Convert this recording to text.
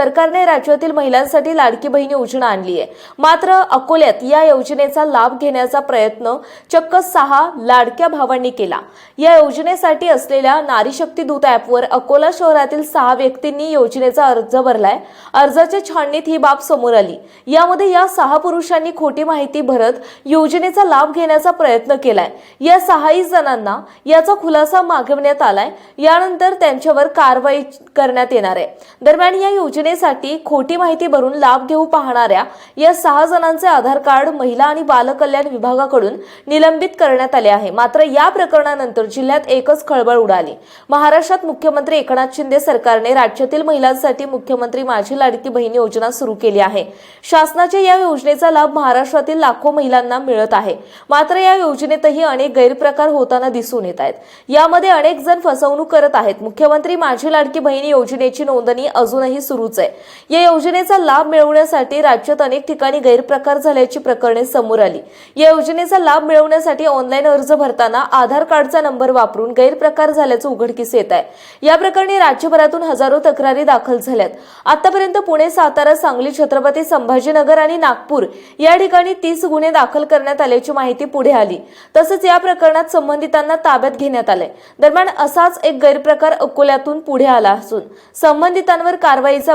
सरकारने राज्यातील महिलांसाठी लाडकी बहीण योजना आणली आहे. मात्र अकोल्यात या योजनेचा लाभ घेण्याचा प्रयत्न चक्क सहा लाडक्या भावांनी केला. या योजनेसाठी असलेल्या नारी शक्ती दूत ॲपवर अकोला शहरातील सहा व्यक्तींनी योजनेचा अर्ज भरलाय. अर्जाच्या छाननीत ही बाब समोर आली. यामध्ये या सहा पुरुषांनी खोटी माहिती भरत योजनेचा लाभ घेण्याचा प्रयत्न केलाय. या सहाही जणांना याचा खुलासा मागवण्यात आलाय. यानंतर त्यांच्यावर कारवाई करण्यात येणार आहे. दरम्यान या योजने योजनेसाठी खोटी माहिती भरून लाभ घेऊ पाहणाऱ्या या सहा जणांचे आधार कार्ड महिला आणि बालकल्याण विभागाकडून निलंबित करण्यात आले आहे. मात्र या प्रकरणानंतर जिल्ह्यात एकच खळबळ उडाली. महाराष्ट्रात मुख्यमंत्री एकनाथ शिंदे सरकारने राज्यातील महिलांसाठी मुख्यमंत्री माझी लाडकी बहीण योजना सुरू केली आहे. शासनाच्या या योजनेचा लाभ महाराष्ट्रातील लाखो महिलांना मिळत आहे. मात्र या योजनेतही अनेक गैरप्रकार होताना दिसून येत आहेत. यामध्ये अनेक जण फसवणूक करत आहेत. मुख्यमंत्री माझी लाडकी बहीण योजनेची नोंदणी अजूनही सुरूच आहे. या योजनेचा लाभ मिळवण्यासाठी राज्यात अनेक ठिकाणी गैरप्रकार झाल्याची प्रकरणे समोर आली. या योजनेचा लाभ मिळवण्यासाठी ऑनलाईन अर्ज भरताना आधार कार्डचा नंबर वापरून गैरप्रकार झाल्याचं उघडकीस येत आहे. या प्रकरणी राज्यभरातून हजारो तक्रारी दाखल झाल्यात. आतापर्यंत पुणे सातारा सांगली छत्रपती संभाजीनगर आणि नागपूर या ठिकाणी तीस गुन्हे दाखल करण्यात आल्याची माहिती पुढे आली. तसंच या प्रकरणात संबंधितांना ताब्यात घेण्यात आलंय. दरम्यान असाच एक गैरप्रकार अकोल्यातून पुढे आला असून संबंधितांवर कारवाईचा